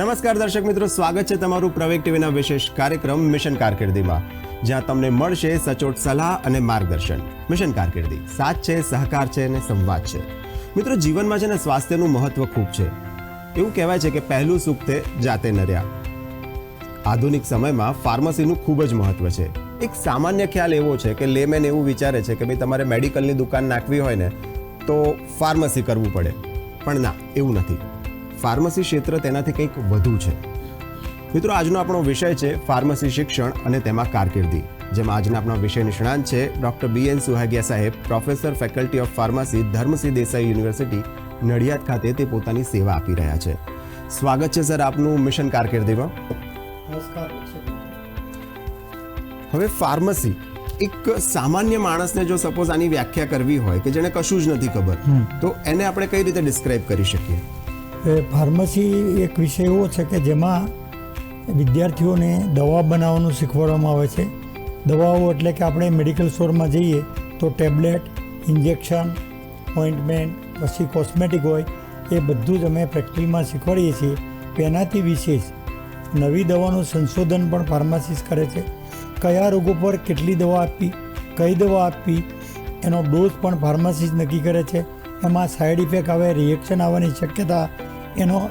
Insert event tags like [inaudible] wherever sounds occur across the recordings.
નમસ્કાર દર્શક મિત્રો, સ્વાગત છે તમારું પ્રવેગ ટીવીના વિશેષ કાર્યક્રમ મિશન કારકિર્દીમાં, જ્યાં તમને મળશે સચોટ સલાહ અને માર્ગદર્શન. મિશન કારકિર્દી, સાથ છે, સહકાર છે અને સંવાદ છે. મિત્રો, જીવનમાં છે ને સ્વાસ્થ્યનું મહત્વ ખૂબ છે. એવું કહેવાય છે કે પહેલું સુખ તે જાતે નર્યા. આધુનિક સમયમાં ફાર્મસીનું ખૂબ જ મહત્વ છે. એક સામાન્ય ખ્યાલ એવો છે કે લેમેન એવું વિચારે છે કે ભાઈ તમારે મેડિકલની દુકાન નાખવી હોય ને, તો ફાર્મસી કરવું પડે. પણ ના, એવું નથી. ફાર્મસી ક્ષેત્ર તેનાથી કંઈક વધુ છે. મિત્રો આજનો આપણો વિષય છે ફાર્મસી શિક્ષણ અને તેમાં કારકિર્દી જેમાં આજના આપણા વિષય નિષ્ણાંત છે ડૉક્ટર બી એન સુહાગિયા સાહેબ professor faculty of pharmacy Dharmsinh Desai university Nadiad ખાતે તે પોતાની સેવા આપી રહ્યા છે. સ્વાગત છે સર આપનું મિશન કારકિર્દીમાં. હવે ફાર્મસી એક સામાન્ય માણસને જો સપોઝ આની વ્યાખ્યા કરવી હોય કે જેને કશું જ નથી ખબર તો એને આપણે કઈ રીતે ડિસ્ક્રાઇબ કરી શકીએ? ફાર્મસી એક વિષય એવો છે કે જેમાં વિદ્યાર્થીઓને દવા બનાવવાનું શીખવાડવામાં આવે છે. દવાઓ એટલે કે આપણે મેડિકલ સ્ટોરમાં જઈએ તો ટેબ્લેટ, ઇન્જેક્શન, ઓઇન્ટમેન્ટ, પછી કોસ્મેટિક હોય, એ બધું જ અમે પ્રેક્ટિકલમાં શીખવાડીએ છીએ. તેનાથી વિશેષ નવી દવાનું સંશોધન પણ ફાર્માસિસ્ટ કરે છે. કયા રોગો પર કેટલી દવા આપવી, કઈ દવા આપવી, એનો ડોઝ પણ ફાર્માસિસ્ટ નક્કી કરે છે. એમાં સાઈડ ઇફેક્ટ આવે, રિએક્શન આવવાની શક્યતા એનો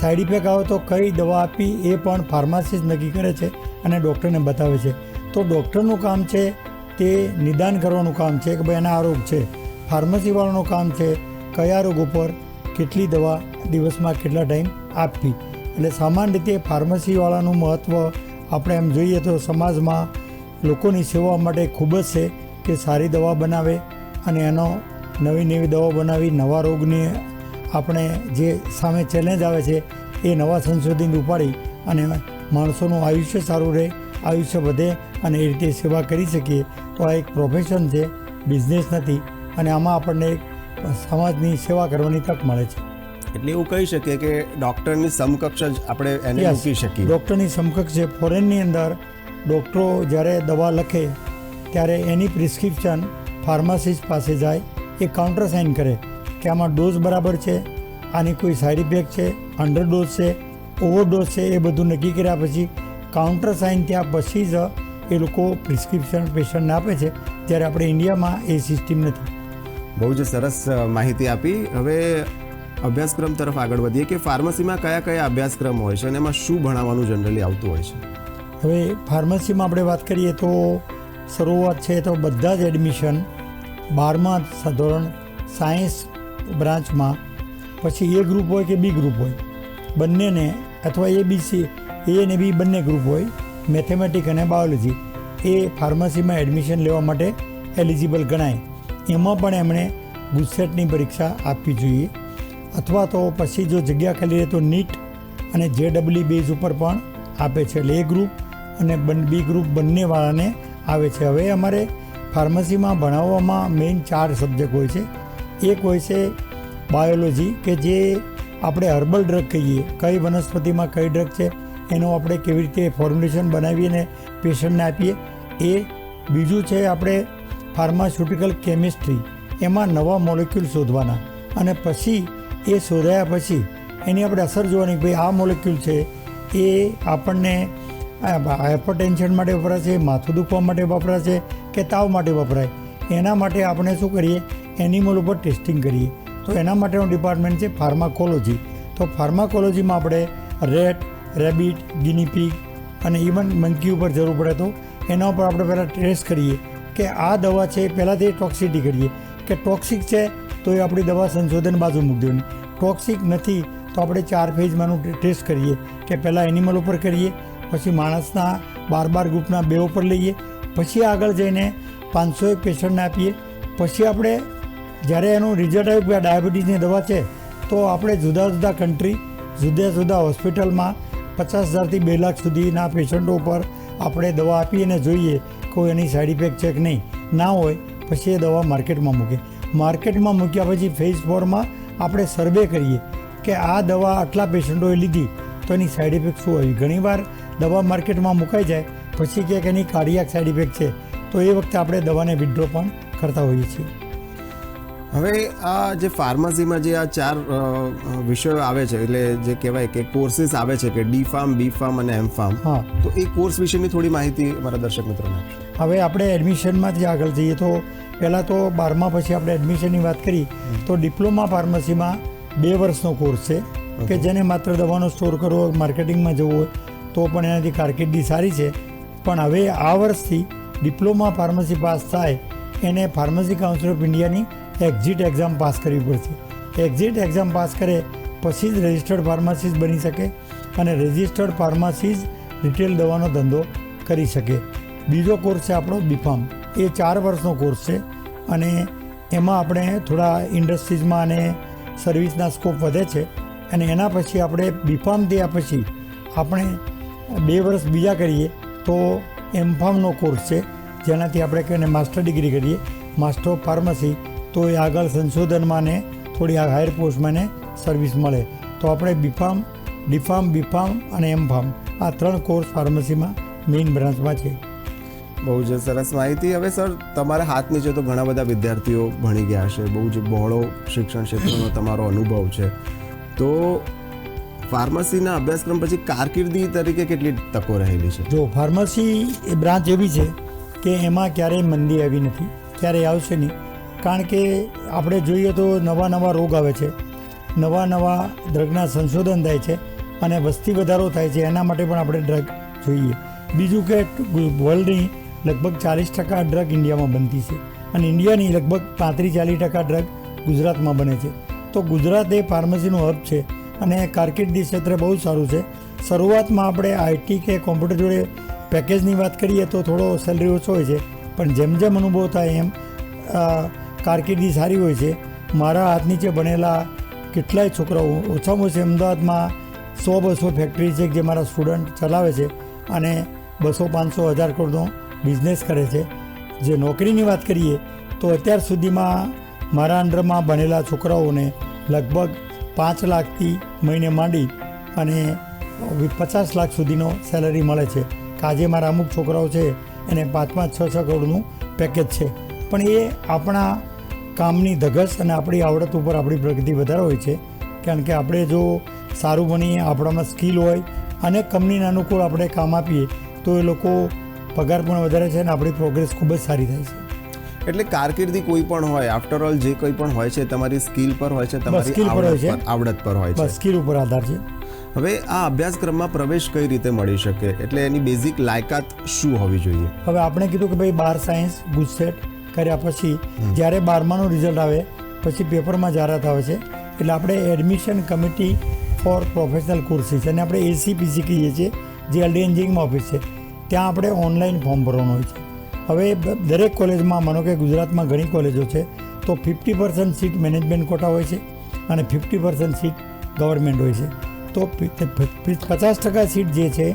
સાઈડ ઇફેક્ટ આવે તો કઈ દવા આપવી એ પણ ફાર્માસિસ્ટ નક્કી કરે છે અને ડૉક્ટરને બતાવે છે. તો ડૉક્ટરનું કામ છે તે નિદાન કરવાનું કામ છે કે ભાઈ એના આ રોગ છે ફાર્મસીવાળાનું કામ છે કયા રોગ ઉપર કેટલી દવા દિવસમાં કેટલા ટાઈમ આપવી. એટલે સામાન્ય રીતે ફાર્મસીવાળાનું મહત્ત્વ આપણે એમ જોઈએ તો સમાજમાં લોકોની સેવા માટે ખૂબ જ છે કે સારી દવા બનાવે અને એનો નવી નવી દવા બનાવી, નવા રોગની આપણે જે સામે ચેલેન્જ આવે છે એ નવા સંશોધન ઉપાડી અને માણસોનું આયુષ્ય સારું રહે આયુષ્ય વધે અને એ રીતે સેવા કરી શકીએ તો આ એક પ્રોફેશન છે બિઝનેસ નથી. અને આમાં આપણને એક સમાજની સેવા કરવાની તક મળે છે. એટલે એવું કહી શકીએ કે ડૉક્ટરની સમકક્ષ જ આપણે એને. મૂકી શકીએ. ડૉક્ટરની સમકક્ષ છે ફોરેનની અંદર ડૉક્ટરો જ્યારે દવા લખે ત્યારે એની પ્રિસ્ક્રિપ્શન ફાર્માસિસ્ટ પાસે જાય એ કાઉન્ટર સાઇન કરે. કે આમાં ડોઝ બરાબર છે આની કોઈ સાઇડ ઇફેક્ટ છે અંડર ડોઝ છે ઓવરડોઝ છે એ બધું નક્કી કર્યા પછી કાઉન્ટર સાઇન ત્યાં પછી જ એ લોકો પ્રિસ્ક્રિપ્શન પેશન્ટને આપે છે ત્યારે આપણે ઇન્ડિયામાં એ સિસ્ટમ નથી. બહુ જ સરસ માહિતી આપી. હવે અભ્યાસક્રમ તરફ આગળ વધીએ કે ફાર્મસીમાં કયા કયા અભ્યાસક્રમ હોય છે અને એમાં શું ભણાવવાનું જનરલી આવતું હોય છે? હવે ફાર્મસીમાં આપણે વાત કરીએ તો શરૂઆત છે તો બધા જ એડમિશન બારમા ધોરણ સાયન્સ બ્રાન્ચમાં પછી એ ગ્રુપ હોય કે બી ગ્રુપ હોય. બંનેને અથવા એ બી સી એ અને બી બંને ગ્રુપ હોય. મેથેમેટિક અને બાયોલોજી એ ફાર્મસીમાં એડમિશન લેવા માટે એલિજિબલ ગણાય. એમાં પણ એમણે ગુજસેટની પરીક્ષા આપવી જોઈએ. અથવા તો પછી જો જગ્યા ખાલી રહે તો નીટ અને જે ડબલી બેઝ ઉપર પણ આપે છે એટલે એ ગ્રુપ અને બન બી ગ્રુપ બંનેવાળાને આવે છે. હવે અમારે ફાર્મસીમાં ભણાવવામાં મેઇન ચાર સબ્જેક્ટ હોય છે. એક હોય છે બાયોલોજી કે જે આપણે હર્બલ ડ્રગ કહીએ. કઈ વનસ્પતિમાં કઈ ડ્રગ છે, એનું આપણે કેવી રીતે ફોર્મ્યુલેશન બનાવીને પેશન્ટને આપીએ. એ બીજું છે આપણે ફાર્માસ્યુટિકલ કેમિસ્ટ્રી એમાં નવા મોલેક્યુલ શોધવાના. અને પછી એ શોધાયા પછી એની આપણે અસર જોવાની ભાઈ આ મોલેક્યુલ છે, એ આપણને હાઇપરટેન્શન માટે વપરાય છે, માથું દુખવા માટે વપરાય છે, કે તાવ માટે વપરાય. એના માટે આપણે શું કરીએ? એનિમલ ઉપર ટેસ્ટિંગ કરીએ. તો એના માટેનું ડિપાર્ટમેન્ટ છે ફાર્માકોલોજી તો ફાર્માકોલોજીમાં આપણે રેટ રેબિટ ગિનીપીગ અને ઇવન મંકી ઉપર જરૂર પડે તો એના ઉપર આપણે પહેલાં ટેસ્ટ કરીએ કે આ દવા છે પહેલાંથી ટોક્સિટી કરીએ. કે ટોક્સિક છે તો એ આપણી દવા સંશોધન બાજુ મૂકી દેવાની. ટોક્સિક નથી તો આપણે ચાર ફેઝમાંનું ટેસ્ટ કરીએ કે પહેલાં એનિમલ ઉપર કરીએ, પછી માણસના બાર બાર ગ્રુપના બે ઉપર લઈએ, પછી આગળ જઈને પાંચસો એક પેશન્ટને આપીએ, પછી આપણે જ્યારે એનું રિઝલ્ટ આવ્યું કે ડાયાબિટીસની દવા છે, તો આપણે જુદા જુદા કન્ટ્રી જુદા જુદા હોસ્પિટલમાં પચાસ હજારથી બે લાખ સુધીના પેશન્ટો ઉપર આપણે દવા આપી અને જોઈએ કોઈ એની સાઈડ ઇફેક્ટ છે કે નહીં. ના હોય, પછી એ દવા માર્કેટમાં મૂકે માર્કેટમાં મૂક્યા પછી ફેઝ ફોરમાં આપણે સર્વે કરીએ કે આ દવા આટલા પેશન્ટોએ લીધી, તો એની સાઈડ ઇફેક્ટ શું આવી? ઘણીવાર દવા માર્કેટમાં મુકાઈ જાય, પછી ક્યાંક એની કાર્ડિયાક સાઈડ ઇફેક્ટ છે, તો એ વખતે આપણે દવાને વિડ્રો પણ કરતા હોઈએ છીએ. હવે આ જે ફાર્મસીમાં જે આ ચાર વિષયો આવે છે એટલે જે કહેવાય કે કોર્સીસ આવે છે કે ડી ફાર્મ બી ફાર્મ અને એમ ફાર્મ હા. તો એ કોર્સ વિશેની થોડી માહિતી અમારા દર્શક મિત્રોને હવે આપણે એડમિશનમાંથી આગળ જઈએ તો પહેલાં તો બારમા પછી આપણે એડમિશનની વાત કરી તો ડિપ્લોમા ફાર્મસીમાં બે વર્ષનો કોર્સ છે કે જેને માત્ર દવાનો સ્ટોર કરવો માર્કેટિંગમાં જવું હોય તો પણ એનાથી કારકિર્દી સારી છે. પણ હવે આ વર્ષથી ડિપ્લોમા ફાર્મસી પાસ થાય એને ફાર્મસી કાઉન્સિલ ઓફ ઇન્ડિયાની એક્ઝિટ એક્ઝામ પાસ કરવી પડશે. એક્ઝિટ એક્ઝામ પાસ કરે પછી જ રજિસ્ટર્ડ ફાર્માસિસ્ટ બની શકે અને રજિસ્ટર્ડ ફાર્માસિસ્ટ રિટેલ દવાનો ધંધો કરી શકે. બીજો કોર્સ છે આપણો બીફામ એ ચાર વર્ષનો કોર્સ છે અને એમાં આપણે થોડા ઇન્ડસ્ટ્રીઝમાં અને સર્વિસના સ્કોપ વધે છે અને એના પછી આપણે બીફામ થયા પછી આપણે બે વર્ષ બીજા કરીએ તો એમફામનો કોર્સ છે. જેનાથી આપણે કહીને માસ્ટર ડિગ્રી કરીએ. માસ્ટર ઓફ ફાર્મસી તો એ આગળ સંશોધનમાં ને થોડી આ હાયર પોસ્ટમાં ને સર્વિસ મળે. તો આપણે બીફામ ડીફામ બીફામ અને એમફામ આ ત્રણ કોર્સ ફાર્મસીમાં મેઇન બ્રાન્ચમાં છે. બહુ જ સરસ માહિતી. હવે સર તમારા હાથ નીચે તો ઘણા બધા વિદ્યાર્થીઓ ભણી ગયા છે બહુ જ બહોળો શિક્ષણ ક્ષેત્રનો તમારો અનુભવ છે. તો ફાર્મસીના અભ્યાસક્રમ પછી કારકિર્દી તરીકે કેટલી તકો રહેલી છે? જો ફાર્મસી એ બ્રાન્ચ એવી છે કે એમાં ક્યારેય મંદી આવી નથી. ક્યારેય આવશે નહીં. કારણ કે આપણે જોઈએ તો નવા નવા રોગ આવે છે. નવા નવા ડ્રગના સંશોધન થાય છે અને વસ્તી વધારો થાય છે. એના માટે પણ આપણે ડ્રગ જોઈએ. બીજું કે વર્લ્ડની લગભગ ચાલીસ ટકા ડ્રગ ઇન્ડિયામાં બનતી છે અને ઇન્ડિયાની લગભગ પાંત્રીસ ચાલીસ ટકા ડ્રગ ગુજરાતમાં બને છે. તો ગુજરાત એ ફાર્મસીનું હબ છે અને કારકિર્દી ક્ષેત્રે બહુ સારું છે. શરૂઆતમાં આપણે આઈટી કે કોમ્પ્યુટર જોડે પેકેજની વાત કરીએ તો થોડો સેલરી ઓછો હોય છે. પણ જેમ જેમ અનુભવ થાય એમ કારકિર્દી સારી હોય છે. મારા હાથ નીચે બનેલા કેટલાય છોકરાઓ, ઓછામાં ઓછી અમદાવાદમાં સો બસો ફેક્ટરી છે જે મારા સ્ટુડન્ટ ચલાવે છે અને બસો પાંચસો હજાર કરોડનો બિઝનેસ કરે છે. જે નોકરીની વાત કરીએ, તો અત્યાર સુધીમાં મારા અંડરમાં બનેલા છોકરાઓને લગભગ પાંચ લાખથી મહિને માંડી અને પચાસ લાખ સુધીનો સેલરી મળે છે. આજે મારા અમુક છોકરાઓ છે, એને પાંચ પાંચ છ છ કરોડનું પેકેજ છે. પણ એ આપણા કામની ધગસ અને આપણી આવડત ઉપર આપણી પ્રગતિ વધારે હોય છે. કારણ કે આપણે જો સારું બનીએ આપણામાં સ્કિલ હોય અને કંપનીના અનુકૂળ આપણે કામ આપીએ તો એ લોકો પગાર પણ વધારે છે અને આપણી પ્રોગ્રેસ ખૂબ જ સારી થાય છે. એટલે કારકિર્દી કોઈ પણ હોય આફ્ટર ઓલ જે કોઈ પણ હોય છે તમારી સ્કિલ પર હોય છે તમારી સ્કિલ પર હોય આવડત છે. પર આવડત પર હોય છે. સ્કિલ ઉપર આધાર છે. હવે આ અભ્યાસક્રમમાં પ્રવેશ કઈ રીતે મળી શકે? એટલે એની બેઝિક લાયકાત શું હોવી જોઈએ? હવે આપણે કીધું કે ભાઈ બાર સાયન્સ ગુજસેટ કર્યા પછી જ્યારે બારમાનું રિઝલ્ટ આવે, પછી પેપરમાં જાહેરાત આવે છે. એટલે આપણે admission committee for professional courses અને આપણે એસીપીસી કહીએ છીએ, જે એલડી એન્જિનિયરિંગ ઓફિસ છે, ત્યાં આપણે ઓનલાઈન ફોર્મ ભરવાનું હોય છે. હવે દરેક કોલેજમાં માનો કે ગુજરાતમાં ઘણી કોલેજો છે, તો fifty percent seat management quota હોય છે અને ફિફ્ટી પર્સન્ટ સીટ ગવર્મેન્ટ હોય છે. તો પચાસ ટકા સીટ જે છે,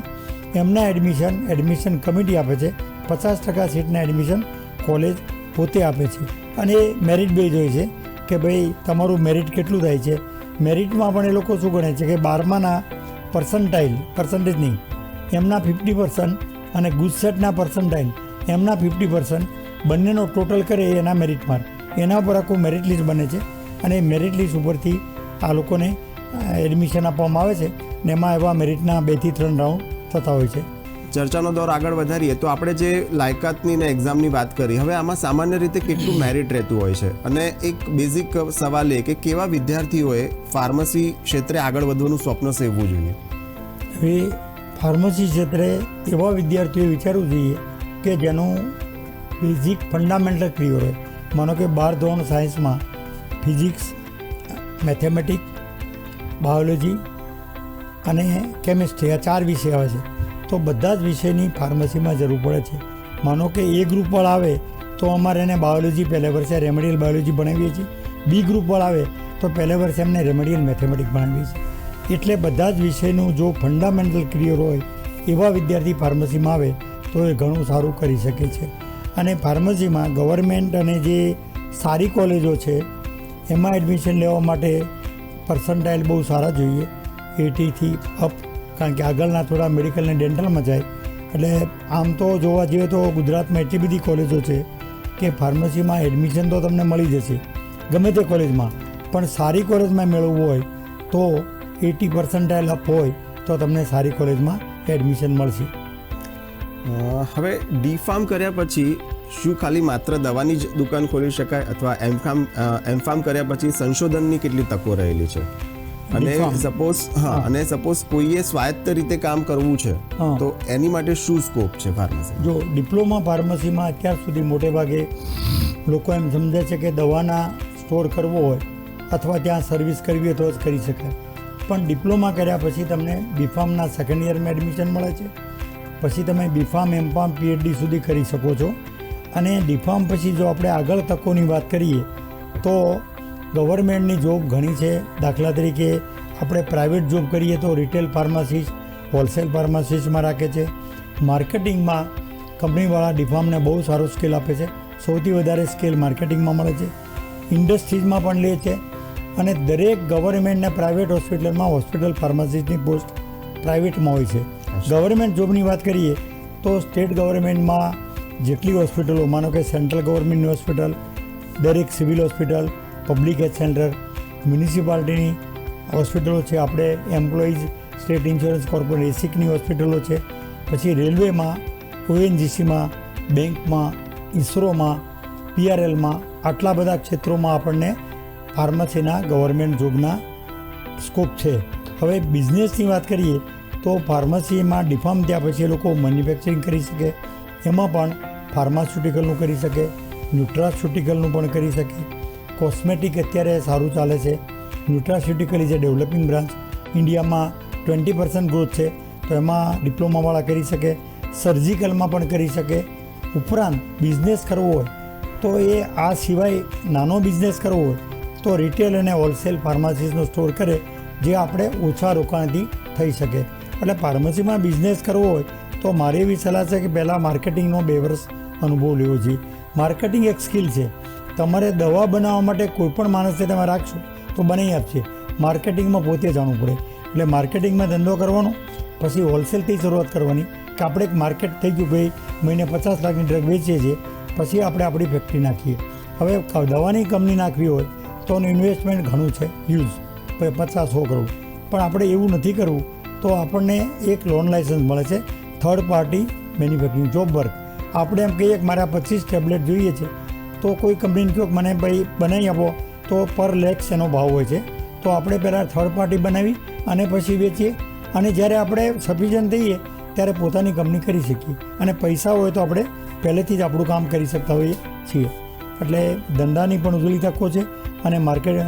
એમના એડમિશન એડમિશન કમિટી આપે છે. પચાસ ટકા સીટના એડમિશન કોલેજ પોતે આપે છે. અને એ મેરિટ બેઝ હોય છે કે ભાઈ તમારું મેરિટ કેટલું થાય છે. મેરિટમાં પણ એ લોકો શું ગણે છે કે બારમાના પર્સન્ટાઇલ પર્સન્ટેજ નહીં, એમના ફિફ્ટી પર્સન્ટ અને ગુજસેટના પર્સન્ટાઇલ એમના ફિફ્ટી પર્સન્ટ બંનેનો ટોટલ કરે એના મેરિટ માર્ક એના ઉપર આખું મેરિટ લિસ્ટ બને છે અને મેરિટ લિસ્ટ ઉપરથી આ લોકોને એડમિશન આપવામાં આવે છે ને એમાં એવા મેરિટના બેથી ત્રણ રાઉન્ડ થતા હોય છે. ચર્ચાનો દોર આગળ વધારીએ, તો આપણે જે લાયકાતની ને એક્ઝામની વાત કરી, હવે આમાં સામાન્ય રીતે કેટલું મેરિટ રહેતું હોય છે? અને એક બેઝિક સવાલ એ કે કેવા વિદ્યાર્થીઓએ ફાર્મસી ક્ષેત્રે આગળ વધવાનું સ્વપ્ન સેવવું જોઈએ? હવે ફાર્મસી ક્ષેત્રે એવા વિદ્યાર્થીઓએ વિચારવું જોઈએ કે જેનું બેઝિક ફંડામેન્ટલ ક્લિયર હોય. માનો કે બાર ધોરણ સાયન્સમાં ફિઝિક્સ મેથેમેટિક બાયોલોજી અને કેમિસ્ટ્રી આ ચાર વિષય આવે છે. તો બધા જ વિષયની ફાર્મસીમાં જરૂર પડે છે. માનો કે એ ગ્રુપવાળા આવે, તો અમારે એને બાયોલોજી, પહેલા વર્ષે રેમેડિયલ બાયોલોજી ભણાવીએ છીએ. બી ગ્રુપવાળા આવે, તો પહેલા વર્ષે એમને રેમેડિયલ મેથેમેટિક્સ ભણાવીએ છીએ. એટલે બધા જ વિષયનું જો ફંડામેન્ટલ ક્લિયર હોય, એવા વિદ્યાર્થી ફાર્મસીમાં આવે, તો એ ઘણું સારું કરી શકે છે. અને ફાર્મસીમાં ગવર્મેન્ટ અને જે સારી કોલેજો છે, એમાં એડમિશન લેવા માટે પર્સન્ટાઇલ બહુ સારા જોઈએ. એટીથી અપ કારણ કે આગળના થોડા મેડિકલ અને ડેન્ટલમાં જાય. એટલે આમ તો જોવા જઈએ તો ગુજરાતમાં એટલી બધી કોલેજો છે કે ફાર્મસીમાં એડમિશન તો તમને મળી જશે. ગમે તે કોલેજમાં પણ સારી કોલેજમાં મેળવવું હોય તો એટી પર્સન્ટાઇલ અપ હોય તો તમને સારી કોલેજમાં એડમિશન મળશે. હવે ડી ફાર્મ કર્યા પછી શું ખાલી માત્ર દવાની જ દુકાન ખોલી શકાય અથવા એમ ફાર્મ એમ ફાર્મ કર્યા પછી સંશોધનની કેટલી તકો રહેલી છે? અને સપોઝ હા. અને સપોઝ કોઈએ સ્વાયત્ત રીતે કામ કરવું છે. તો એની માટે શું સ્કોપ છે ફાર્મસી જો ડિપ્લોમા ફાર્મસીમાં અત્યાર સુધી મોટે ભાગે લોકો એમ સમજે છે કે દવાના સ્ટોર કરવો હોય અથવા ત્યાં સર્વિસ કરવી હોય તો જ કરી શકાય પણ ડિપ્લોમા કર્યા પછી તમને બીફાર્મના સેકન્ડ યરમાં એડમિશન મળે છે. પછી તમે બીફાર્મ એમફાર્મ પીએચડી સુધી કરી શકો છો. અને ડીફાર્મ પછી જો આપણે આગળ તકોની વાત કરીએ તો ગવર્મેન્ટની જોબ ઘણી છે. દાખલા તરીકે આપણે પ્રાઇવેટ જોબ કરીએ તો રિટેલ ફાર્માસિસ્ટ હોલસેલ ફાર્માસિસ્ટમાં રાખે છે. માર્કેટિંગમાં કંપનીવાળા ડિફામને બહુ સારો સ્કેલ આપે છે. સૌથી વધારે સ્કેલ માર્કેટિંગમાં મળે છે. ઇન્ડસ્ટ્રીઝમાં પણ લે છે અને દરેક ગવર્મેન્ટ ને પ્રાઇવેટ હોસ્પિટલમાં હોસ્પિટલ ફાર્માસિસ્ટની પોસ્ટ પ્રાઇવેટમાં હોય છે. ગવર્મેન્ટ જોબની વાત કરીએ તો સ્ટેટ ગવર્મેન્ટમાં જેટલી હોસ્પિટલો માનો કે સેન્ટ્રલ ગવર્મેન્ટની હોસ્પિટલ દરેક civil hospital public health centre, મ્યુનિસિપાલિટીની હોસ્પિટલો છે, આપણે એમ્પ્લોઈઝ, સ્ટેટ ઇન્સ્યોરન્સ કોર્પોરેટ, એસિકની હોસ્પિટલો છે. પછી રેલવેમાં, ઓએનજીસીમાં, બેંકમાં, ઇસરોમાં, પીઆરએલમાં, આટલા બધા ક્ષેત્રોમાં આપણને ફાર્મસીના ગવર્મેન્ટ જોબના સ્કોપ છે. હવે બિઝનેસની વાત કરીએ, તો ફાર્મસીમાં ડિફાર્મ થયા પછી એ લોકો મેન્યુફેક્ચરિંગ કરી શકે, એમાં પણ ફાર્માસ્યુટિકલનું કરી શકે, ન્યુટ્રાસ્યુટિકલનું પણ કરી શકે. કોસ્મેટિક અત્યારે સારું ચાલે છે. Nutraceutical is a developing branch ઇન્ડિયામાં ટ્વેન્ટી પર્સન્ટ ગ્રોથ છે, તો એમાં ડિપ્લોમાવાળા કરી શકે સર્જિકલમાં પણ કરી શકે. ઉપરાંત બિઝનેસ કરવો હોય, તો એ આ સિવાય નાનો બિઝનેસ કરવો હોય, તો રિટેલ અને હોલસેલ ફાર્માસીસનો સ્ટોર કરે, જે આપણે ઓછા રોકાણથી થઈ શકે. એટલે ફાર્મસીમાં બિઝનેસ કરવો હોય, તો મારી એવી સલાહ છે કે પહેલાં માર્કેટિંગનો બે વર્ષ અનુભવ લેવો જોઈએ. માર્કેટિંગ એક સ્કિલ છે તમારે દવા બનાવવા માટે કોઈ પણ માણસને તમે રાખશો તો બનાવી આપશે માર્કેટિંગમાં પોતે જાણવું પડે. એટલે માર્કેટિંગમાં ધંધો કરવાનો, પછી હોલસેલથી શરૂઆત કરવાની, કે આપણે એક માર્કેટ થઈ ગયું ભાઈ, મહિને પચાસ લાખની ડ્રગ વેચીએ છીએ, પછી આપણે આપણી ફેક્ટરી નાખીએ. હવે દવાની કંપની નાખવી હોય, તો ઇન્વેસ્ટમેન્ટ ઘણું છે યુઝ પચાસ, સો કરોડ. પણ આપણે એવું નથી કરવું, તો આપણને એક લોન લાઇસન્સ મળે છે third party manufacturing job work આપણે એમ કહીએ કે મારે પચીસ ટેબ્લેટ જોઈએ છે તો કોઈ કંપનીને કહો મને ભાઈ બનાવી આપો. તો પર લેક્સ એનો ભાવ હોય છે? તો આપણે પહેલાં થર્ડ પાર્ટી બનાવી અને પછી વેચીએ. અને જ્યારે આપણે સફિશિયન્ટ થઈએ, ત્યારે પોતાની કંપની કરી શકીએ. અને પૈસા હોય તો આપણે પહેલેથી જ આપણું કામ કરી શકતા હોઈએ છીએ. એટલે ધંધાની પણ ઉજળી તકો છે અને માર્કેટ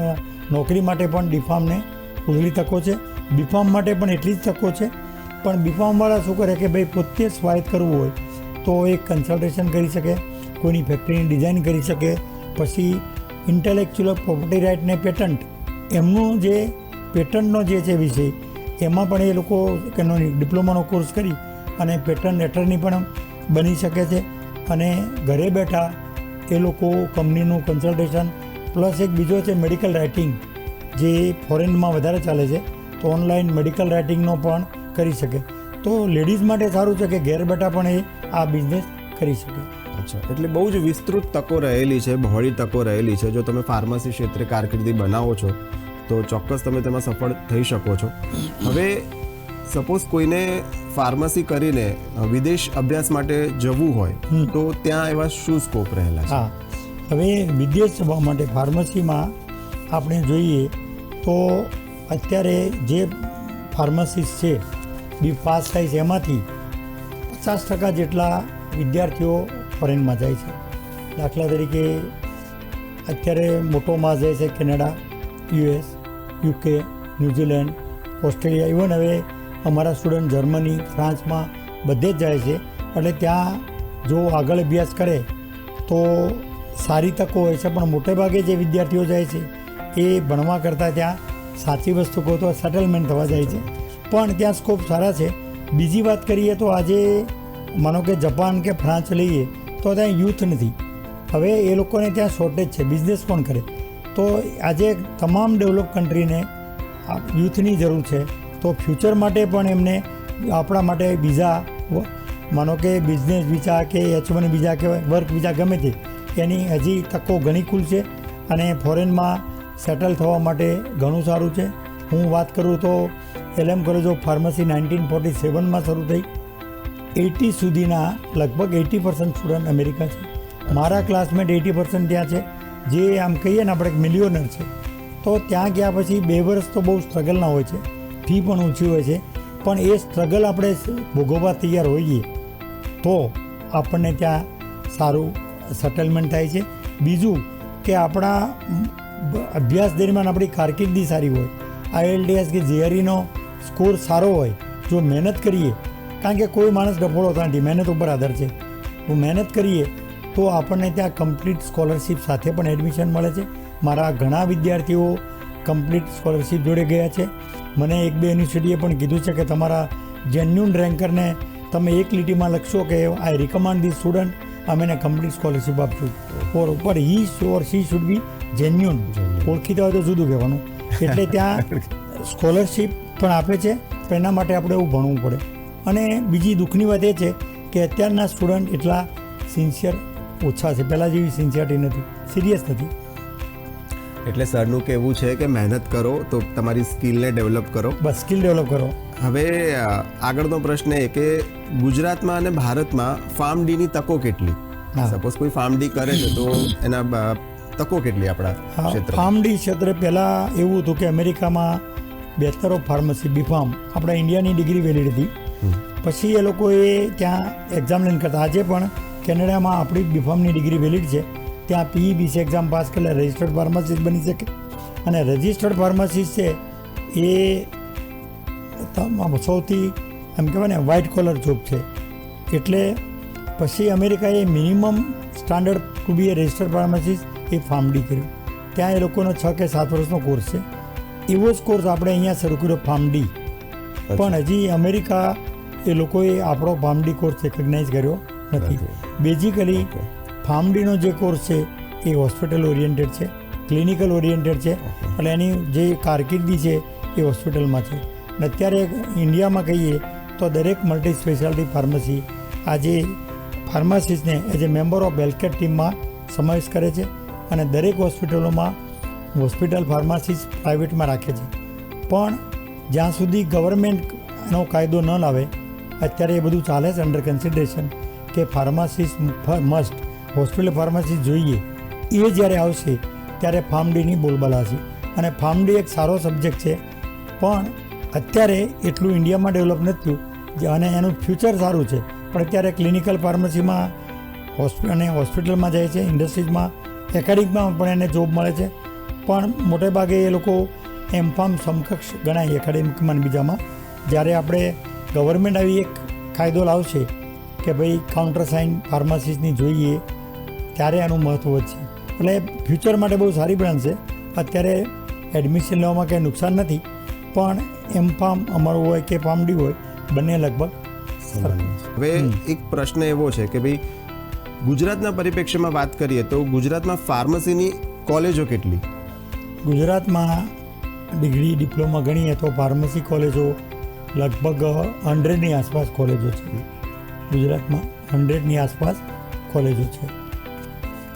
નોકરી માટે પણ ડીફામને ઉજળી તકો છે. બીફામ માટે પણ એટલી જ તકો છે. પણ બીફામવાળા શું કરે કે ભાઈ પોતે સ્વાયત કરવું હોય, તો એ કન્સલ્ટેશન કરી શકે. કોઈની ફેક્ટરીની ડિઝાઇન કરી શકે. પછી ઇન્ટેલેક્ચ્યુઅલ પ્રોપર્ટી રાઇટને પેટન્ટ એમનું જે પેટન્ટનો જે છે વિષય, એમાં પણ એ લોકો એનો ડિપ્લોમાનો કોર્સ કરી અને પેટન્ટ એટર્ની પણ બની શકે છે. અને ઘરે બેઠા એ લોકો કંપનીનું કન્સલ્ટેશન પ્લસ એક બીજો છે મેડિકલ રાઇટિંગ જે ફોરેનમાં વધારે ચાલે છે, તો ઓનલાઈન મેડિકલ રાઇટિંગનો પણ કરી શકે. તો લેડીઝ માટે સારું છે કે ઘેર બેઠા પણ એ આ બિઝનેસ કરી શકે. અચ્છા એટલે બહુ જ વિસ્તૃત તકો રહેલી છે બહોળી તકો રહેલી છે. જો તમે ફાર્મસી ક્ષેત્રે કારકિર્દી બનાવો છો તો ચોક્કસ તમે તેમાં સફળ થઈ શકો છો. હવે સપોઝ કોઈને ફાર્મસી કરીને વિદેશ અભ્યાસ માટે જવું હોય તો ત્યાં એવા શું સ્કોપ રહેલા છે? હા. હવે વિદેશ જવા માટે ફાર્મસીમાં આપણે જોઈએ તો અત્યારે જે ફાર્મસિસ્ટ છે બી પાસ થાય છે એમાંથી પચાસ ટકા જેટલા વિદ્યાર્થીઓ ફોરેનમાં જાય છે. દાખલા તરીકે અત્યારે મોટો માસ જાય છે Canada, US, UK, New Zealand, Australia even હવે અમારા સ્ટુડન્ટ જર્મની, ફ્રાન્સમાં બધે જ જાય છે. એટલે ત્યાં જો આગળ અભ્યાસ કરે, તો સારી તકો હોય છે, પણ મોટે ભાગે જે વિદ્યાર્થીઓ જાય છે, એ ભણવા કરતાં ત્યાં સાચી વસ્તુ કહો તો સેટલમેન્ટ થવા જાય છે. પણ ત્યાં સ્કોપ સારા છે. બીજી વાત કરીએ તો આજે માનો કે જપાન કે ફ્રાન્સ લઈએ તો ત્યાં યુથ નથી. હવે એ લોકોને ત્યાં શોર્ટેજ છે બિઝનેસ કોણ કરે? તો આજે તમામ ડેવલપ કન્ટ્રીને યુથની જરૂર છે. તો ફ્યુચર માટે પણ એમને આપણા માટે બીજા માનો કે બિઝનેસ વિઝા કે એચ વન વિઝા કે વર્ક વિઝા ગમે તે, એની હજી તકો ઘણી ખુલશે અને ફોરેનમાં સેટલ થવા માટે ઘણું સારું છે. હું વાત કરું તો LM college of pharmacy nineteen forty સેવનમાં શરૂ થઈ. એટી સુધીના લગભગ એટી પર્સન્ટ સ્ટુડન્ટ અમેરિકા છે. મારા ક્લાસમેટ એટી પર્સન્ટ ત્યાં છે. જે આમ કહીએ ને આપણે મિલિયોનર છે. તો ત્યાં ગયા પછી બે વર્ષ તો બહુ સ્ટ્રગલના હોય છે. ફી પણ ઓછી હોય છે. પણ એ સ્ટ્રગલ આપણે ભોગવવા તૈયાર હોઈએ તો આપણને ત્યાં સારું સેટલમેન્ટ થાય છે. બીજું કે આપણા અભ્યાસ દરમિયાન આપણી કારકિર્દી સારી હોય. આઈએલટીએસ કે જીઆરઈનો સ્કોર સારો હોય. જો મહેનત કરીએ કારણ કે કોઈ માણસ ડફોળો હોતા નથી મહેનત ઉપર આધાર છે. હું મહેનત કરીએ તો આપણને ત્યાં કમ્પ્લીટ સ્કોલરશિપ સાથે પણ એડમિશન મળે છે. મારા ઘણા વિદ્યાર્થીઓ કમ્પ્લીટ સ્કોલરશિપ જોડે ગયા છે. મને એક બે યુનિવર્સિટીએ પણ કીધું છે કે તમારા જેન્યુન રેન્કરને તમે એક લીટીમાં લખશો કે આઈ રિકમેન્ડ ધી સ્ટુડન્ટ અમે એને કમ્પ્લીટ સ્કોલરશિપ આપશું. ઓર ઉપર he or she should be genuine ઓળખીતા હોય તો જુદું કહેવાનું. [laughs] એટલે ત્યાં સ્કોલરશિપ પણ આપે છે. તો એના માટે આપણે એવું ભણવું પડે. અને બીજી દુઃખની વાત એ છે કે અત્યારના સ્ટુડન્ટ એટલા સિન્સિયર ઓછા છે. પહેલાં જેવી સિન્સિયરિટી નથી સિરિયસ નથી. એટલે સરનું કહેવું છે કે મહેનત કરો તો તમારી સ્કિલને ડેવલપ કરો. બસ સ્કિલ ડેવલપ કરો. હવે આગળનો પ્રશ્ન એ કે ગુજરાતમાં અને ભારતમાં ફાર્મ ડીની તકો કેટલી. સપોઝ કોઈ ફાર્મ ડી કરે છે તો એના તકો કેટલી આપણા હા ડી ક્ષેત્રે પહેલાં એવું હતું કે અમેરિકામાં બેચલર ઓફ ફાર્મસી બીફાર્મ આપણા ઇન્ડિયાની ડિગ્રી વેલિડ હતી. પછી એ લોકોએ ત્યાં એક્ઝામ લઈને કરતા. આજે પણ કેનેડામાં આપણી બીફાર્મની ડિગ્રી વેલિડ છે. ત્યાં પીઈબીસી એક્ઝામ પાસ કરેલા. રજિસ્ટર્ડ ફાર્માસિસ્ટ બની શકે. અને રજિસ્ટર્ડ ફાર્માસિસ્ટ છે એ સૌથી એમ કહેવાય ને વ્હાઇટ કોલર જોબ છે. એટલે પછી અમેરિકાએ minimum standard to be a registered pharmacist એ ફાર્મડી કર્યું. ત્યાં એ લોકોનો છ કે સાત વર્ષનો કોર્સ છે. એવો જ કોર્સ આપણે અહીંયા શરૂ કર્યો ફાર્મડી પણ હજી અમેરિકા એ લોકોએ આપણો ફાર્મડી કોર્સ રેકગ્નાઇઝ કર્યો નથી. બેઝિકલી ફામડીનો ફાર્મડીનો જે કોર્સ છે એ હોસ્પિટલ ઓરિએન્ટેડ છે ક્લિનિકલ ઓરિએન્ટેડ છે એટલે એની જે કારકિર્દી છે એ હોસ્પિટલમાં છે. અને અત્યારે ઇન્ડિયામાં કહીએ તો દરેક મલ્ટી સ્પેશિયાલિટી ફાર્મસી આજે ફાર્માસિસ્ટને as a member of healthcare ટીમમાં સમાવેશ કરે છે અને દરેક હોસ્પિટલોમાં હોસ્પિટલ ફાર્માસિસ્ટ પ્રાઇવેટમાં રાખે છે. પણ જ્યાં સુધી ગવર્મેન્ટ એનો કાયદો ન લાવે અત્યારે એ બધું ચાલે છે અંડર કન્સિડરેશન કે ફાર્માસિસ્ટ મસ્ટ હોસ્પિટલ ફાર્માસિસ્ટ જોઈએ. એ જ્યારે આવશે, ત્યારે ફાર્મડીની બોલબાલા છે અને ફાર્મડી એક સારો સબ્જેક્ટ છે, પણ અત્યારે એટલું ઇન્ડિયામાં ડેવલપ નથી થયું. અને એનું ફ્યુચર સારું છે. પણ અત્યારે ક્લિનિકલ ફાર્મસીમાં હોસ્પિટલ અને હોસ્પિટલમાં જાય છે ઇન્ડસ્ટ્રીઝમાં એકેડેમિકમાં પણ એને જોબ મળે છે. પણ મોટે ભાગે એ લોકો એમ ફાર્મ સમકક્ષ ગણાય એકેડેમિકમાં બીજામાં. જ્યારે આપણે ગવર્મેન્ટ આવી એક કાયદો લાવશે કે ભાઈ કાઉન્ટર સાઇન ફાર્માસિસ્ટની જોઈએ ત્યારે આનું મહત્ત્વ છે એટલે ફ્યુચર માટે બહુ સારી બ્રાન્ડ છે. અત્યારે એડમિશન લેવામાં કંઈ નુકસાન નથી પણ એમ ફાર્મ અમારું હોય કે ફાર્મડી હોય બંને લગભગ. હવે એક પ્રશ્ન એવો છે કે ભાઈ ગુજરાતના પરિપ્રેક્ષ્યમાં વાત કરીએ તો ગુજરાતમાં ફાર્મસીની કોલેજો કેટલી? ગુજરાતમાં ડિગ્રી ડિપ્લોમા ગણીએ તો ફાર્મસી કોલેજો લગભગ હંડ્રેડની આસપાસ કોલેજો છે. ગુજરાતમાં હંડ્રેડની આસપાસ કોલેજો છે.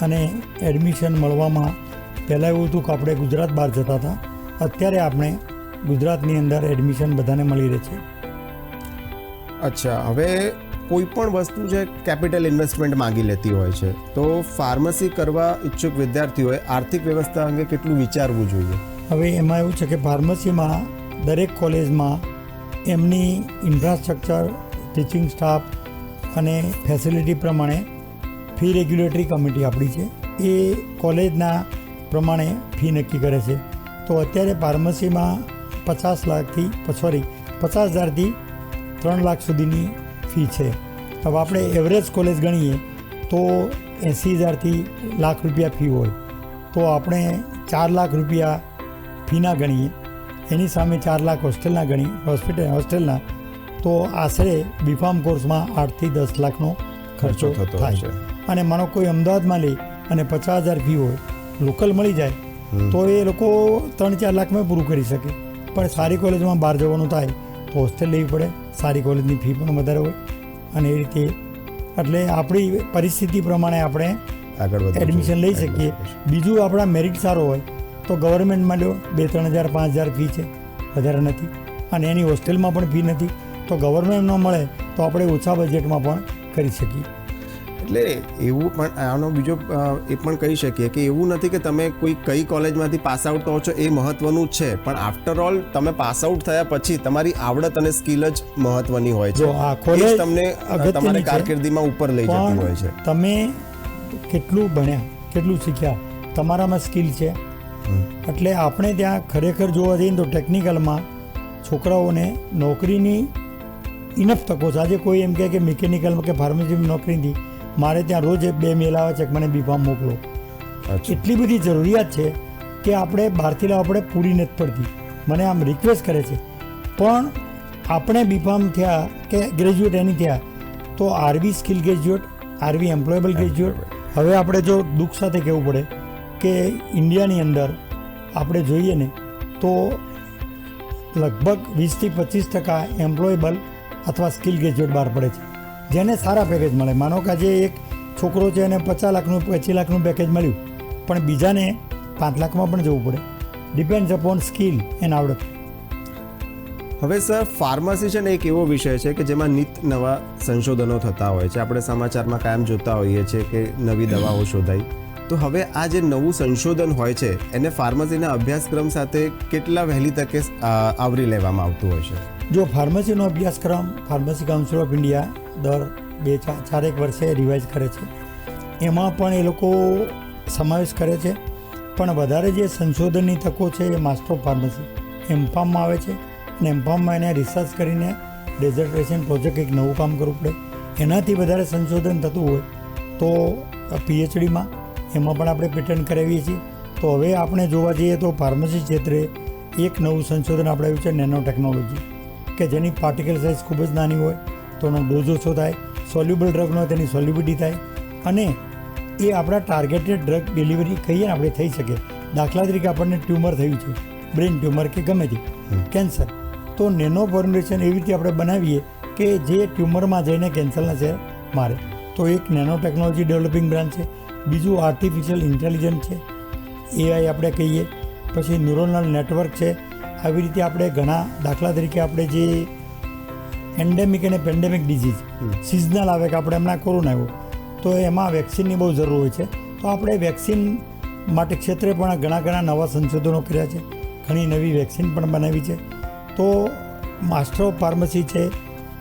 અને એડમિશન મળવામાં પહેલાં એવું હતું કે આપણે ગુજરાત બહાર જતા હતા. અત્યારે આપણે ગુજરાતની અંદર એડમિશન બધાને મળી રહે છે. અચ્છા હવે કોઈ પણ વસ્તુ જે કેપિટલ ઇન્વેસ્ટમેન્ટ માંગી લેતી હોય છે તો ફાર્મસી કરવા ઈચ્છુક વિદ્યાર્થીઓએ આર્થિક વ્યવસ્થા અંગે કેટલું વિચારવું જોઈએ? હવે એમાં એવું છે કે ફાર્મસીમાં દરેક કોલેજમાં એમની ઇન્ફ્રાસ્ટ્રક્ચર, ટીચિંગ સ્ટાફ અને ફેસિલિટી પ્રમાણે ફી રેગ્યુલેટરી કમિટી આપણી છે. એ કોલેજના પ્રમાણે ફી નક્કી કરે છે. તો અત્યારે ફાર્મસીમાં પચાસ લાખથી, સોરી, પચાસ હજારથી ત્રણ લાખ સુધીની ફી છે. હવે આપણે એવરેજ કોલેજ ગણીએ તો એંસી હજારથી લાખ રૂપિયા ફી હોય. તો આપણે ચાર લાખ રૂપિયા ફીના ગણીએ. એની સામે ચાર લાખ હોસ્ટેલના ગણી હોસ્પિટલ હોસ્ટેલના તો આશરે બીફાર્મ કોર્સમાં આઠથી દસ લાખનો ખર્ચો થાય. છે અને માનો કોઈ અમદાવાદમાં લે અને પચાસ હજાર ફી હોય લોકલ મળી જાય તો એ લોકો ત્રણ ચાર લાખમાં પૂરું કરી શકે. પણ સારી કોલેજમાં બહાર જવાનું થાય તો હોસ્ટેલ લેવી પડે. સારી કોલેજની ફી પણ વધારે હોય. અને એ રીતે એટલે આપણી પરિસ્થિતિ પ્રમાણે આપણે આગળ એડમિશન લઈ શકીએ. બીજું આપણા મેરિટ સારો હોય તો ગવર્મેન્ટમાં લો બે ત્રણ હજાર પાંચ હજાર ફી છે. વધારે નથી. અને એની હોસ્ટેલમાં પણ ફી નથી. તો ગવર્મેન્ટ ન મળે તો આપણે ઓછા બજેટમાં પણ કરી શકીએ. એટલે એવું પણ આનો બીજો એ પણ કહી શકીએ કે એવું નથી કે તમે કોઈ કઈ કોલેજમાંથી પાસ આઉટ થો છો એ મહત્વનું છે. પણ આફ્ટર ઓલ તમે પાસ આઉટ થયા પછી તમારી આવડત અને સ્કિલ જ મહત્વની હોય છે. જો આ કોલેજ તમને તમારી કારકિર્દીમાં ઉપર લઈ જતી હોય છે. તમે કેટલું ભણ્યા કેટલું શીખ્યા તમારામાં સ્કિલ છે. એટલે આપણે ત્યાં ખરેખર જોવા જઈએ તો ટેકનિકલમાં છોકરાઓને નોકરીની ઇનફ તકો છે. આજે કોઈ એમ કહે કે મિકેનિકલમાં કે ફાર્મસીમાં નોકરી નથી. મારે ત્યાં રોજ બે મેલ આવે છે કે મને બીફામ મોકલો. અચ્છા. એટલી બધી જરૂરિયાત છે કે આપણે બહારથી લાવવા આપણે પૂરી નથી પડતી. મને આમ રિક્વેસ્ટ કરે છે. પણ આપણે બીફામ થયા કે ગ્રેજ્યુએટ એની થયા તો are we skill graduate are we employable graduate હવે આપણે જો દુઃખ સાથે કહેવું પડે કે ઇન્ડિયાની અંદર આપણે જોઈએ ને, તો લગભગ વીસથી પચીસ ટકા એમ્પ્લોયેબલ અથવા સ્કિલ ગ્રેજ્યુએટ બહાર પડે છે. જેને સારા પેકેજ મળે. માનો કે આજે એક છોકરો છે એને પચાસ લાખનું પચીસ લાખનું પેકેજ મળ્યું. પણ બીજાને પાંચ લાખમાં પણ જવું પડે. ડિપેન્ડ્સ અપોન સ્કિલ એન્ડ આવડત. હવે સર ફાર્મસી છે ને એક એવો વિષય છે કે જેમાં નિત નવા સંશોધનો થતા હોય છે. આપણે સમાચારમાં કાયમ જોતા હોઈએ છીએ કે નવી દવાઓ શોધાઈ. તો હવે આ જે નવું સંશોધન હોય છે, એને ફાર્મસીના અભ્યાસક્રમ સાથે કેટલા વહેલી તકે આવરી લેવામાં આવતું હોય છે? જો ફાર્મસીનો અભ્યાસક્રમ, ફાર્મસી કાઉન્સિલ ઓફ ઇન્ડિયા દર બે ચાર ચારેક વર્ષે રિવાઇઝ કરે છે. એમાં પણ એ લોકો સમાવેશ કરે છે. પણ વધારે જે સંશોધનની તકો છે એ માસ્ટર ઓફ ફાર્મસી, એમ્ફામમાં આવે છે. અને એમ્ફામમાં એને રિસર્ચ કરીને ડેઝર્ટેશન પ્રોજેક્ટ એક નવું કામ કરવું પડે. એનાથી વધારે સંશોધન થતું હોય તો પીએચડીમાં એમાં પણ આપણે પેટર્ન કરાવીએ છીએ. તો હવે આપણે જોવા જઈએ તો ફાર્મસી ક્ષેત્રે એક નવું સંશોધન આપણે આવ્યું છે નેનો ટેકનોલોજી કે જેની પાર્ટિકલ સાઇઝ ખૂબ જ નાની હોય તો એનો ડોઝ ઓછો થાય સોલ્યુબલ ડ્રગનો તેની સોલ્યુબિલિટી થાય અને એ આપણા ટાર્ગેટેડ ડ્રગ ડિલિવરી કહીએ ને આપણે થઈ શકે. દાખલા તરીકે આપણને ટ્યુમર થયું છે બ્રેન ટ્યુમર કે ગમે તે કેન્સર. તો નેનો ફોર્મ્યુલેશન એવી રીતે આપણે બનાવીએ કે જે ટ્યુમરમાં જઈને કેન્સરના છે મારે. તો એક નેનો ટેકનોલોજી ડેવલપિંગ બ્રાન્ચ છે બીજું આર્ટિફિશિયલ ઇન્ટેલિજન્સ છે. એઆઈ આપણે કહીએ. પછી ન્યુરોનલ નેટવર્ક છે. આવી રીતે આપણે ઘણા દાખલા તરીકે આપણે જે એન્ડેમિક અને પેન્ડેમિક ડિઝીઝ સિઝનલ આવે કે આપણે હમણાં કોરોના આવ્યો તો એમાં વેક્સિનની બહુ જરૂર હોય છે. તો આપણે વેક્સિન માટે ક્ષેત્રે પણ ઘણા ઘણા નવા સંશોધનો કર્યા છે. ઘણી નવી વેક્સિન પણ બનાવી છે. તો માસ્ટર ઓફ ફાર્મસી છે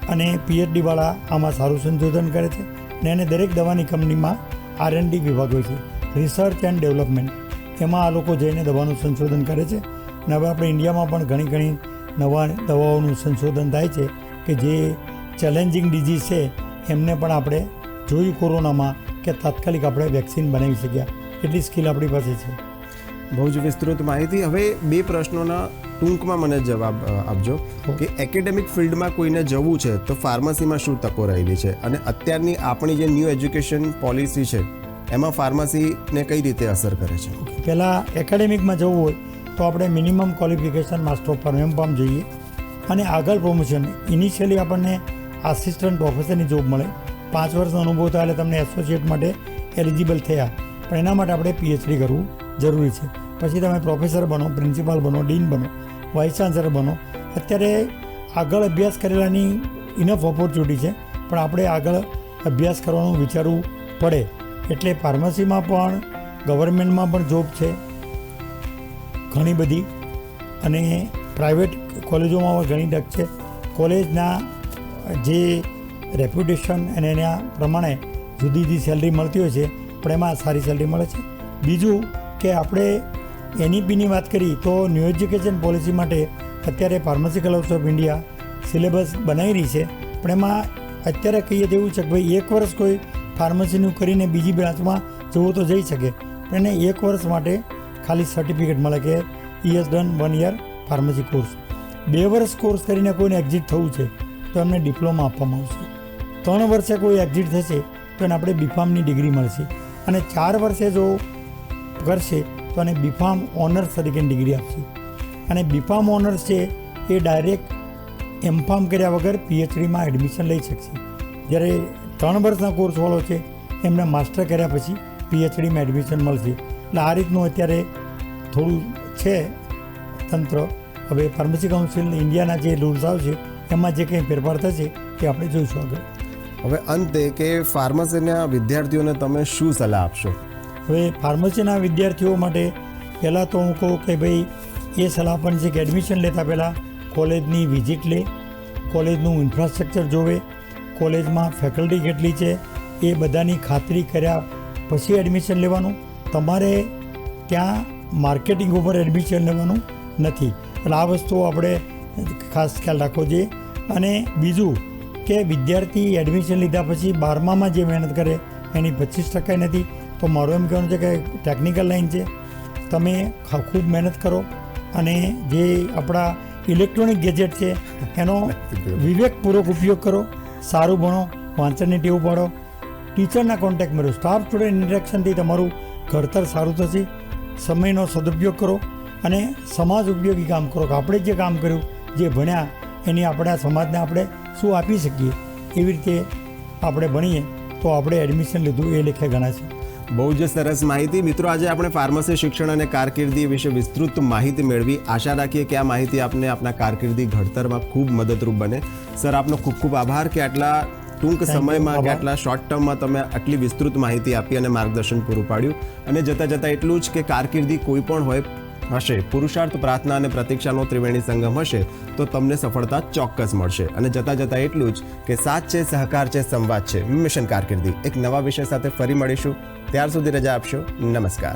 અને પીએચડીવાળા આમાં સારું સંશોધન કરે છે. ને એને દરેક દવાની કંપનીમાં આર એન્ડ ડી વિભાગ હોય છે રિસર્ચ એન્ડ ડેવલપમેન્ટ એમાં આ લોકો જઈને દવાનું સંશોધન કરે છે અને હવે આપણે ઇન્ડિયામાં પણ ઘણી ઘણી નવા દવાઓનું સંશોધન થાય છે કે જે ચેલેન્જિંગ ડિઝીઝ છે, એમને પણ આપણે જોયું કોરોનામાં કે તાત્કાલિક આપણે વેક્સિન બનાવી શક્યા. એટલી સ્કિલ આપણી પાસે છે. બહુ જ વિસ્તૃત માહિતી. હવે બે પ્રશ્નોના ટૂંકમાં મને જવાબ આપજો કે એકેડેમિક ફિલ્ડમાં કોઈને જવું છે તો ફાર્મસીમાં શું તકો રહેલી છે? અને અત્યારની આપણી જે ન્યૂ એજ્યુકેશન પોલિસી છે એમાં ફાર્મસીને કઈ રીતે અસર કરે છે? પહેલાં એકેડેમિકમાં જવું હોય તો આપણે મિનિમમ ક્વોલિફિકેશન માસ્ટર ઓફ એમ પણ જોઈએ અને આગળ પ્રમોશન ઇનિશિયલી આપણને આસિસ્ટન્ટ પ્રોફેસરની જોબ મળે. પાંચ વર્ષનો અનુભવ થાય એટલે તમને એસોસિએટ માટે એલિજિબલ થયા. પણ એના માટે આપણે પીએચડી કરવું જરૂરી છે. પછી તમે પ્રોફેસર બનો પ્રિન્સિપાલ બનો ડીન બનો. વાઇસ ચાન્સલર બનો. અત્યારે આગળ અભ્યાસ કરેલાની ઇનફ ઓપોર્ચ્યુનિટી છે, પણ આપણે આગળ અભ્યાસ કરવાનું વિચારવું પડે. એટલે ફાર્મસીમાં પણ ગવર્મેન્ટમાં પણ જોબ છે. ઘણી બધી. અને પ્રાઇવેટ કોલેજોમાં પણ ઘણી તક છે. કોલેજના જે રેપ્યુટેશન અને એના પ્રમાણે જુદી જુદી સેલરી મળતી હોય છે, પણ એમાં સારી સેલરી મળે છે. બીજું કે આપણે એનઈપીની વાત કરી તો ન્યૂ એજ્યુકેશન પોલિસી માટે અત્યારે pharmacy colours of India syllabus બનાવી રહી છે. પણ એમાં અત્યારે કહીએ તેવું છે કે ભાઈ એક વર્ષ કોઈ ફાર્મસીનું કરીને બીજી બ્રાન્ચમાં જવું તો જઈ શકે. એને એક વર્ષ માટે ખાલી સર્ટિફિકેટ મળે કે ઈએસ ડન વન યર ફાર્મસી કોર્સ. બે વર્ષ કોર્સ કરીને કોઈને એક્ઝિટ થવું છે, તો એમને ડિપ્લોમા આપવામાં આવશે. ત્રણ વર્ષે કોઈ એક્ઝિટ થશે, તો એને આપણે બીફામની ડિગ્રી મળશે. અને ચાર વર્ષે જો કરશે તો એને બીફામ ઓનર્સ તરીકેની ડિગ્રી આપશે. અને બીફામ ઓનર્સ છે એ ડાયરેક્ટ એમફામ કર્યા વગર પીએચડીમાં એડમિશન લઈ શકશે. જ્યારે ત્રણ વર્ષના કોર્સવાળો છે, એમને માસ્ટર કર્યા પછી પીએચડીમાં એડમિશન મળશે. એટલે આ રીતનું અત્યારે થોડું છે તંત્ર. હવે ફાર્મસી કાઉન્સિલ ઇન્ડિયાના જે રૂલ્સ આવશે, એમાં જે કંઈ ફેરફાર થશે તે આપણે જોઈશું આગળ. હવે અંતે કે ફાર્મસીના વિદ્યાર્થીઓને તમે શું સલાહ આપશો? હવે ફાર્મસીના વિદ્યાર્થીઓ માટે પહેલાં તો હું કહું કે ભાઈ, એ સલાહ પણ છે કે એડમિશન લેતા પહેલાં કોલેજની વિઝિટ લે, કોલેજનું ઇન્ફ્રાસ્ટ્રક્ચર જોવે, કોલેજમાં ફેકલ્ટી કેટલી છે, એ બધાની ખાતરી કર્યા પછી એડમિશન લેવાનું. તમારે ત્યાં માર્કેટિંગ ઉપર એડમિશન લેવાનું નથી. એટલે આ વસ્તુ આપણે ખાસ ખ્યાલ રાખવો જોઈએ. અને બીજું કે વિદ્યાર્થી એડમિશન લીધા પછી બારમામાં જે મહેનત કરે, એની પચીસ ટકા નથી. તો મારું એમ કહેવાનું છે કે ટેકનિકલ લાઈન છે. તમે ખૂબ મહેનત કરો અને જે આપણા ઇલેક્ટ્રોનિક ગેજેટ છે એનો વિવેકપૂર્વક ઉપયોગ કરો સારું ભણો વાંચનની ટેવ પાડો ટીચરના કોન્ટેક્ટ મેળવો સ્ટાફ સ્ટુડન્ટ ઇન્ટરેક્શનથી તમારું ઘડતર સારું થશે સમયનો સદુપયોગ કરો અને સમાજ ઉપયોગી કામ કરો કે આપણે જે કામ કર્યું જે ભણ્યા એની આપણે સમાજને આપણે શું આપી શકીએ? એવી રીતે આપણે ભણીએ તો આપણે એડમિશન લીધું એ લેખે ગણાશે. બહુ જ સરસ માહિતી. મિત્રો આજે આપણે ફાર્મસી શિક્ષણ અને કારકિર્દી વિશે વિસ્તૃત માહિતી મેળવી. આશા રાખીએ કે આ માહિતી આપને આપના કારકિર્દી ઘડતરમાં ખૂબ મદદરૂપ બને. સર આપનો ખૂબ ખૂબ આભાર કે આટલા ટૂંક સમયમાં કે આટલા શોર્ટ ટર્મમાં તમે આટલી વિસ્તૃત માહિતી આપી અને માર્ગદર્શન પૂરું પાડ્યું. અને જતાં જતાં એટલું જ કે કારકિર્દી કોઈ પણ હોય હશે પુરુષાર્થ પ્રાર્થના અને પ્રતીક્ષાનો ત્રિવેણી સંગમ હશે તો તમને સફળતા ચોક્કસ મળશે. અને જતાં જતાં એટલું જ કે સાથ છે સહકાર છે સંવાદ છે. મિશન કારકિર્દી. એક નવા વિષય સાથે ફરી મળીશું. ત્યાર સુધી રજા આપશો. નમસ્કાર.